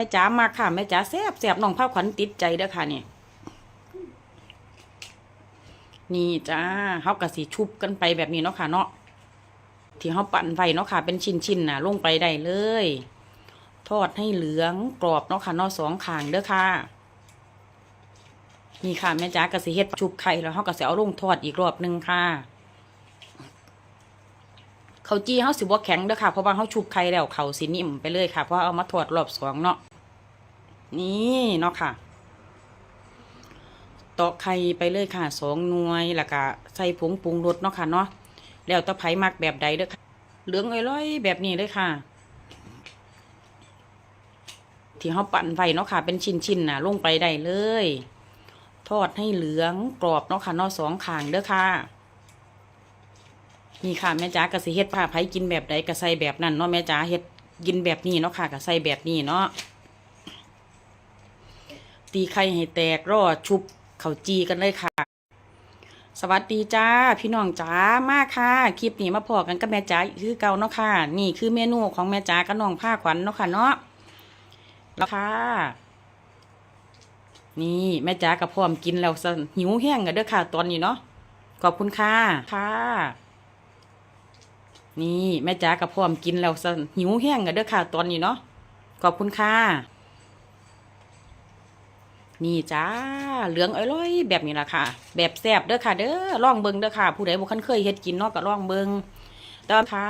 แม่จ๋ามาค่ะแม่จ๋าแซ่บแซ่บน้องภาพขวัญติดใจเด้อค่ะเนี่ยนี่จ้าเฮากะสิชุบกันไปแบบนี้เนาะค่ะ เนาะที่เฮาปั่นไว้เนาะค่ะ เป็นชิ้นๆน่ะ ลงไปได้เลย ทอดให้เหลืองกรอบเนาะค่ะเนาะสองขางเด้อค่ะ นี่ค่ะแม่จ๋ากะสิเฮ็ดชุบไข่แล้วเฮากะสิเอาลงทอดอีกรอบหนึ่งค่ะเขาจี้เฮาสิบ่แข็งเด้อค่ะเพราะว่าเฮาชุบไข่แล้วเขาสินิ่มไปเลยค่ะเพราะว่าเอามาทอดรอบสองเนาะ นี่เนาะค่ะตอกไข่ไปเลยค่ะสองหน่วยแล้วก็ใส่ผงปรุงรสเนาะค่ะเนาะแล้วตะไคร้มักแบบใดเด้อค่ะ เหลืองอ้อยแบบนี้เลยค่ะ ที่เขาปั่นไว้เนาะค่ะ เป็นชิ้นๆน่ะลงไปได้เลย ทอดให้เหลืองกรอบเนาะค่ะนาะสองขางเด้อค่ะนี่ค่ะแม่จ๋ากะสิเฮ็ดผ้าไผกินแบบใดก็ใส่แบบนั้นเนาะแม่จ๋าเฮ็ดกินแบบนี้เนาะค่ะก็ใส่แบบนี้เนาะ ตีไข่ให้แตกรอชุบเข่าจีกันเลยค่ะ สวัสดีจ้า พี่น้องจ้ามากค่ะ คลิปนี้มาพอกันกับแม่จ๋าคือเก่าเนาะค่ะ นี่คือเมนูของแม่จ๋ากับน้องผ้าขวัญเนาะค่ะเนาะแล้วค่ะ นี่แม่จ๋ากับพร้อมกินแล้วหิวแห้งกันเด้อค่ะ ตอนนี้เนาะขอบคุณค่ะค่ะนี่แม่จ๋ากับพร้อมกินแล้วหิวแห้งกันเด้อค่ะ ตอนนี้เนาะขอบคุณค่ะ นี่จ้า เหลืองอ้อยๆแบบนี้ละค่ะ แบบแซ่บเด้อค่ะ เด้อลองเบิงเด้อค่ะ ผู้ใดบ่คันเคยเฮ็ดกินนาะก็ลองเบิงตามค่ะ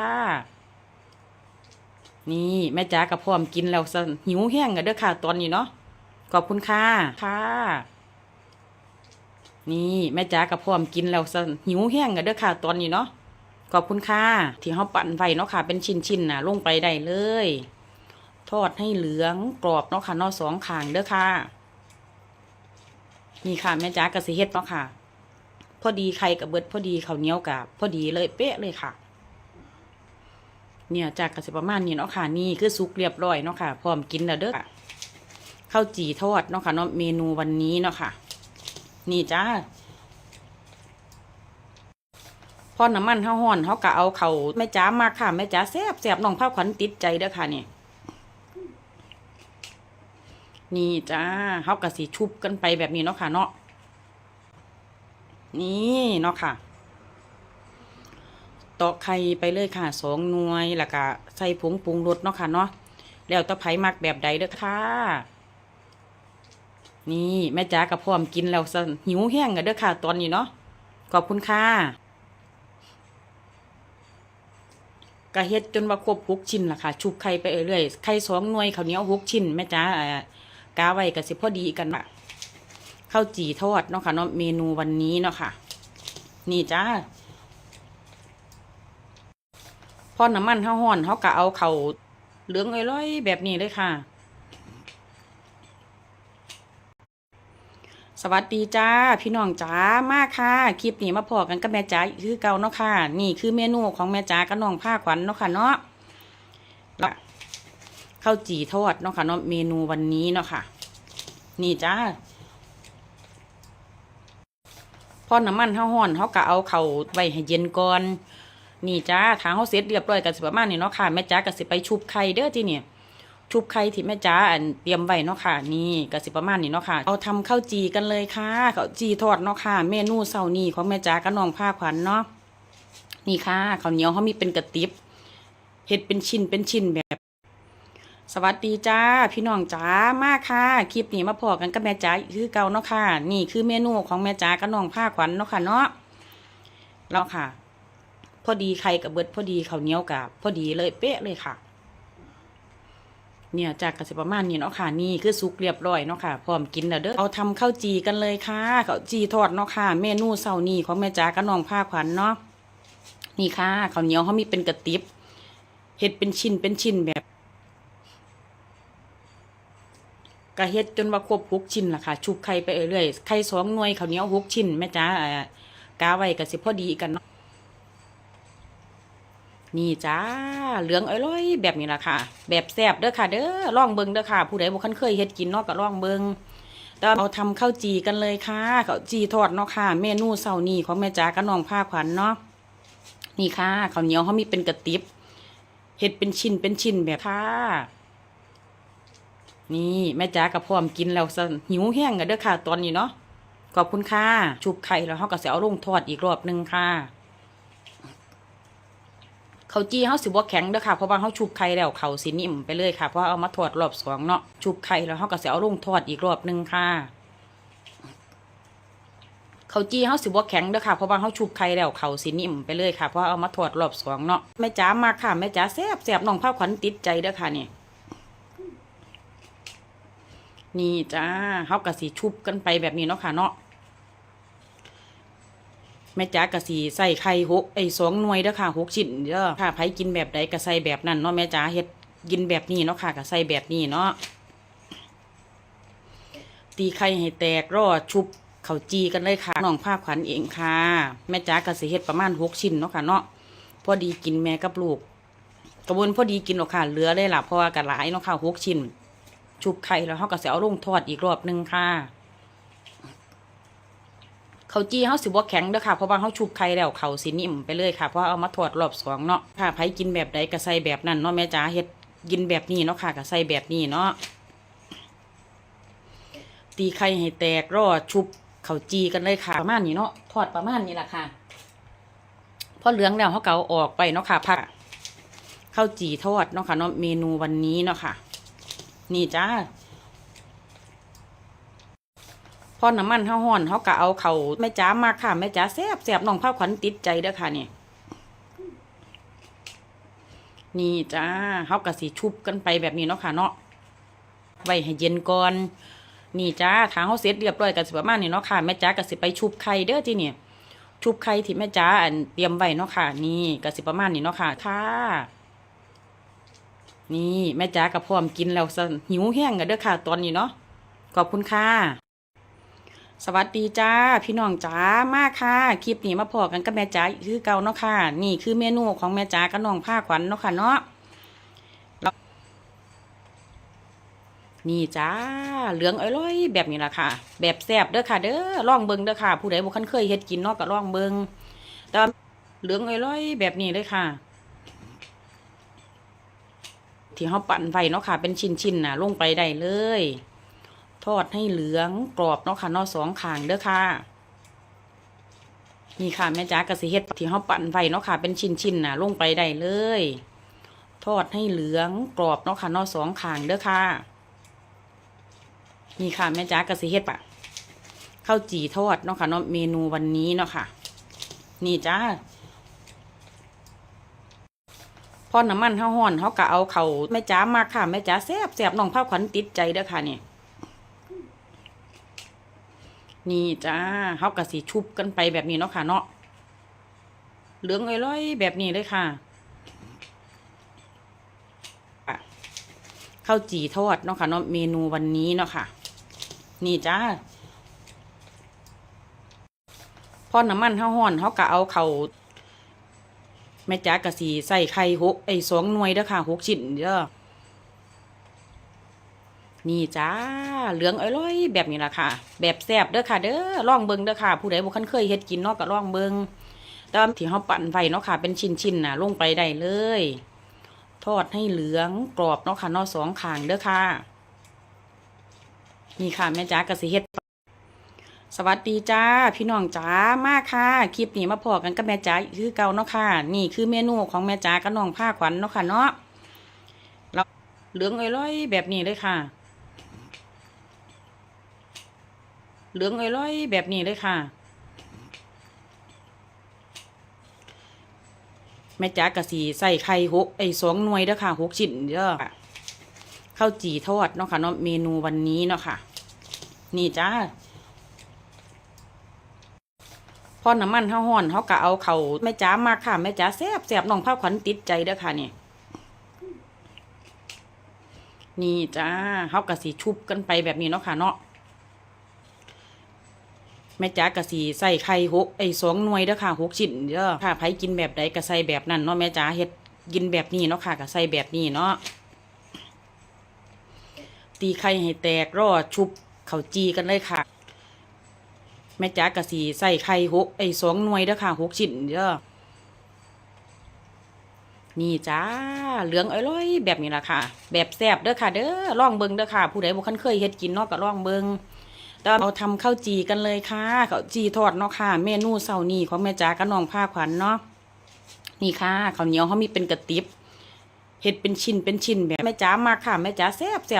นี่แม่จ๋ากับพร้อมกินแล้วหิวแห้งกันเด้อค่ะ ตอนนี้เนาะขอบคุณค่ะค่ะ นี่แม่จ๋ากับพร้อมกินแล้วหิวแห้งกันเด้อค่ะ ตอนนี้เนาะขอบคุณค่ะที่เฮาปั่นไว้เนาะค่ะ เป็นชิ้นๆนะลงไปได้เลย ทอดให้เหลืองกรอบเนาะค่ะนาะสองข้างเด้อค่ะ นี่ค่ะแม่จ๋ากระสิเฮ็ดเนาะค่ะ พอดีไข่กับเบิดพอดีเขาเนี้ยวกับพอดีเลยเป๊ะเลยค่ะ เนี่ยจากกะสิประมาณนี้เนาะค่ะ นี่คือสุกเรียบร้อยเนาะค่ะ พร้อมกินแล้วเด้อข้าวจี่ทอดเนาะค่ะเนาะเมนูวันนี้เนาะค่ะ นี่จ้าพอน้ำมันเฮาฮ้อนเฮาก็เอาเขาแม่จ๋ามาค่ะแม่จ๋าแซ่บแซ่บน้องภาพขวัญติดใจเด้อค่ะนี่ นี่จ้าเฮากะสิชุบกันไปแบบนี้เนาะค่ะเนาะ นี่เนาะค่ะ ตอกไข่ไปเลยค่ะสองหน่วยแล้วก็ใส่ผงปรุงรสเนาะค่ะเนาะ แล้วตะไคร้มักแบบใดเด้อค่ะ นี่แม่จ๋ากับพร้อมกินแล้วหิวแห้งกันเด้อค่ะ ตอนนี้เนาะ ขอบคุณค่ะกะเฮ็ดจนว่าครบหกชิ้นล่ะค่ะ ชุบไข่ไปเรื่อยๆไข่สองหน่วยข้าวเหนียวหกชิ้นแม่จ๋าอ่า กาไว้ก็สิพอดีกันละข้าวจีทอดเนาะค่ะเนาะเมนูวันนี้เนาะค่ะ นี่จ้าพอน้ำมันเฮาฮ้อนเฮาก็เอาเขาเหลืองอ้อยๆแบบนี้เลยค่ะ สวัสดีจ้า พี่น้องจ้ามากค่ะ คลิปนี้มาพอกันกับแม่จ๋าคือเก่าเนาะค่ะ นี่คือเมนูของแม่จ๋ากับน้องผ้าขวัญเนาะค่ะเนาะล้ว ข้าวจี่ทอดเนาะค่ะเนาะเมนูวันนี้เนาะค่ะ นี่จ้าพอน้ำมันเฮาฮ้อนเฮาก็เอาเข่าไว้ให้เย็นก่อน นี่จ้าทางเฮาเสร็จเรียบร้อยกันสิประมาณนี้เนาะค่ะแม่จ๋าก็สิไปชุบไข่เด้อที่นี่ชุบไข่ที่แม่จ๋าอันเตรียมไว้เนาะค่ะ นี่ก็สิประมาณนี้เนาะค่ะ เอาทำข้าวจีกันเลยค่ะข้าวจีทอดเนาะค่ะ เมนูเช้านี้ของแม่จ๋ากับน้องผ้าขวัญเนาะนี่ค่ะข้าวเหนียวเฮามีเป็นกระติบเฮ็ดเป็นชิ้นเป็นชิ้นแบบ สวัสดีจ้าพี่น้องจ้ามาค่ะคลิปนี้มาพอกันกับแม่จ๋าคือเก่าเนาะค่ะ นี่คือเมนูของแม่จ๋ากับน้องผ้าขวัญเนาะค่ะเนาะแล้วค่ะ พอดีไข่กับเบิดพอดีข้าวเหนียวกับพอดีเลยเป๊ะเลยค่ะ เนี่ยจากกสิประมาณนี้เนาะค่ะ นี่คือสุกเรียบร้อยเนาะค่ะพร้อมกินแล้วเด้อเอาทำข้าวจีกันเลยค่ะข้าวจีทอดเนาะค่ะ เมนูเช้านี้ของแม่จ๋ากับน้องผ้าขวัญเนาะนี่ค่ะข้าวเหนียวเขามีเป็นกระติบเฮ็ดเป็นชิ้นเป็นชิ้นแบบ ก็เฮ็ดจนว่าครบหกชิ้นล่ะค่ะ ชุบไข่ไปเรื่อยๆไข่สองหน่วยข้าวเหนียวหกชิ้นแม่จ้าอ่ากาไว้ก็สิพอดีกันเนาะนี่จ้าเหลืองอ้อยแบบนี้ล่ะค่ะ แบบแซ่บเด้อค่ะ เด้อลองเบิงเด้อค่ะ ผู้ใดบ่คันเคยเฮ็ดกินเนาะก็ลองเบิงแต่เราทำข้าวจีกันเลยค่ะข้าวจีทอดเนาะค่ะ เมนูเช้านี้ของแม่จ๋ากับน้องผ้าขวัญเนาะนี่ค่ะข้าวเหนียวเขามีเป็นกระติบเฮ็ดเป็นชิ้นเป็นชิ้นแบบค่ะ นี่แม่จ๋ากับพร้อมกินแล้วซะหิวแห้งกันเด้อค่ะตอนนี้เนาะขอบคุณค่ะชุบไข่แล้วเฮาก็สิเอาลงทอดอีกรอบหนึ่งค่ะเขาจี้เฮาสิบ่แข็งเด้อค่ะเพราะว่าเฮาชุบไข่แล้วเขาสินิ่มไปเลยค่ะเพราะเอามาทอดรอบสองเนาะชุบไข่แล้วเฮาก็สิเอาลงทอดอีกรอบหนึ่งค่ะเขาจี้เฮาสิบ่แข็งเด้อค่ะเพราะว่าเฮาชุบไข่แล้วเขาสินิ่มไปเลยค่ะเพราะเอามาทอดรอบสองเนาะแม่จ๋ามาค่ะแม่จ๋าแซ่บแซ่บน้องภาขวัญติดใจเด้อค่ะนี่ นี่จ้าเฮากะสีชุบกันไปแบบนี้เนาะค่ะเนาะแม่จ๋ากะสีใส่ไข่หกไอ้สองหน่วยเด้อค่ะหกชิ้นเด้อค่ะไผกินแบบใดก็ใส่แบบนั้นเนาะแม่จ๋าเฮ็ดกินแบบนี้เนาะค่ะก็ใส่แบบนี้เนาะตีไข่ให้แตกรอชุบเข้าจีกันเลยค่ะน้องภาพขวัญเองค่ะ แม่จ๋ากะสิเฮ็ดประมาณหกชิ้นเนาะค่ะเนาะพอดีกินแม่กับลูกกระบวนพอดีกินหรอกค่ะเหลือเลยล่ะเพราะว่ากะหลายเนาะค่ะหกชิ้น ชุบไข่แล้วเขาก็สิเอาลงทอดอีกรอบหนึ่งค่ะเขาจี้เขาสิบ่แข็งเด้อค่ะเพราะว่าเขาชุบไข่แล้วเขาสินิ่มไปเลยค่ะเพราะเอามาทอดรอบสองเนาะค่ะไผกินแบบใดก็ใส่แบบนั้นเนาะแม่จ๋าเฮ็ดกินแบบนี้เนาะค่ะก็ใส่แบบนี้เนาะตีไข่ให้แตกรอชุบเขาจีกันเลยค่ะประมาณนี้เนาะทอดประมาณนี้แหละค่ะพอเหลืองแล้วเขาเกาออกไปเนาะค่ะพักข้าวจีทอดเนาะค่ะเนาะเมนูวันนี้เนาะค่ะ นี่จ้าพอน้ำมันเฮาฮ้อนเฮาก็เอาเขาแม่จ๋ามาค่ะแม่จ๋าแซบแซบน้องภาพขวัญติดใจเด้อค่ะนี่นี่จ้าเฮาก็สิชุบกันไปแบบนี้เนาะค่ะเนาะไว้ให้เย็นก่อน นี่จ้าทางเฮาเสร็จเรียบร้อยก็สิประมาณนี้เนาะค่ะแม่จ๋าก็สิไปชุบไข่เด้อที่นี่ชุบไข่ที่แม่จ๋าอันเตรียมไว้เนาะค่ะ นี่ก็สิประมาณนี้เนาะค่ะค่ะ นี่แม่จ๋ากับพร้อมกินแล้วหิวแห้งกันเด้อค่ะตอนนี้เนาะขอบคุณค่ะ สวัสดีจ้า พี่น้องจ๋ามากค่ะ คลิปนี้มาพอกันกับแม่จ๋าคือเก่าเนาะค่ะ นี่คือเมนูของแม่จ๋ากับน้องผ้าขวัญเนาะค่ะเนาะนี่จ้า เหลืองอร่อยแบบนี้ละค่ะ แบบแซ่บเด้อค่ะ เด้อลองเบิงเด้อค่ะ ผู้ใดบ่คันเคยเฮ็ดกินเนาะก็ลองเบิงแต่เหลืองอร่อยแบบนี้เลยค่ะ ที่เขาปั่นไฟเนาะค่ะ เป็นชิ้นๆน่ะลงไปได้เลย ทอดให้เหลืองกรอบเนาะค่ะเนอสองข้างเด้อค่ะ นี่ค่ะแม่จ๋ากระสิเฮ็ดที่เขาปั่นไฟเนาะค่ะ เป็นชิ้นๆน่ะลงไปได้เลย ทอดให้เหลืองกรอบเนาะค่ะเนอสองข้างเด้อค่ะ นี่ค่ะแม่จ๋ากระสิเฮ็ดปะข้าวจี่ทอดเนาะค่ะเนาะเมนูวันนี้เนาะค่ะ นี่จ้า พอน้ำมันเฮาฮ้อนเฮาก็เอาเขาแม่จ๋ามาค่ะแม่จ๋าแซ่บแซ่บน้องภาพขวัญติดใจเด้อค่ะนี่นี่จ้าเฮาก็สิชุบกันไปแบบนี้เนาะค่ะ เนาะเหลืองอร่อยแบบนี้เลยค่ะอะข้าวจี่ทอดเนาะค่ะเนาะเมนูวันนี้เนาะค่ะ นี่จ้าพอน้ำมันเฮาฮ้อนเฮาก็เอาเขา แม่จ๋ากะสีใส่ไข่หกไอ้สองหน่วยเด้อค่ะหกชิ้นเด้อนี่จ้าเหลืองอร่อยแบบนี้ล่ะค่ะ แบบแซ่บเด้อค่ะ เด้อลองเบิงเด้อค่ะ ผู้ใดบ่คันเคยเฮ็ดกินเนาะก็ลองเบิงต่ว่าที่เฮาปั่นไฟเนาะค่ะ เป็นชิ้นๆน่ะลงไปได้เลย ทอดให้เหลืองกรอบเนาะค่ะนาะสองข้างเด้อค่ะ นี่ค่ะแม่จ๋ากะสิเฮ็ดส วัสดีจ้าพี่น้องจ๋ามากค่ะคลิปนี้มาพอกันกับแม่จ๋าคือเก่าเนาะค่ะ นี่คือเมนูของแม่จ๋ากับน้องผ้าขวัญเนาะค่ะเนาะแล้วเหลืองอร่อยแบบนี้เลยค่ะ เหลืองอร่อยแบบนี้เลยค่ะ แม่จ๋ากะสีใส่ไข่หกไอ้สองหน่วยเด้อค่ะหกชิ้นเด้อข้าวจี่ทอดเนาะค่ะเนาะเมนูวันนี้เนาะค่ะ นี่จ้า พอน้ำมันเฮาฮ้อนเฮาก็เอาเขาแม่จ๋ามาค่ะแม่จ๋าแซ่บแซ่บน้องภาพขวัญติดใจเด้อค่ะนี่นี่จ้าเฮาก็สิชุบกันไปแบบนี้เนาะค่ะเนาะแม่จ๋าก็สิใส่ไข่หกไอ้สองหน่วยเด้อค่ะหกชิ้นเด้อค่ะไผกินแบบใดก็ใส่แบบนั้นเนาะแม่จ๋าเฮ็ดกินแบบนี้เนาะค่ะก็ใส่แบบนี้เนาะตีไข่ให้แตกรอชุบข้าวจีกันเลยค่ะ แม่จ๋ากะสีใส่ไข่หกไอ้สองหน่วยเด้อค่ะหกชิ้นเด้อนี่จ้าเหลืองอร่อยแบบนี้ละค่ะ แบบแซ่บเด้อค่ะ เด้อลองเบิงเด้อค่ะ ผู้ใดบ่คันเคยเฮ็ดกินเนาะก็ลองเบิงแต่ว่าเราทำข้าวจีกันเลยค่ะข้าวจีทอดเนาะค่ะ เมนูเช้านี้ของแม่จ๋ากับน้องผ้าขวัญเนาะนี่ค่ะข้าวเหนียวเขามีเป็นกระติบเฮ็ดเป็นชิ้นเป็นชิ้นแบบแม่จ๋ามากค่ะแม่จ๋าแซ่บแซ่บ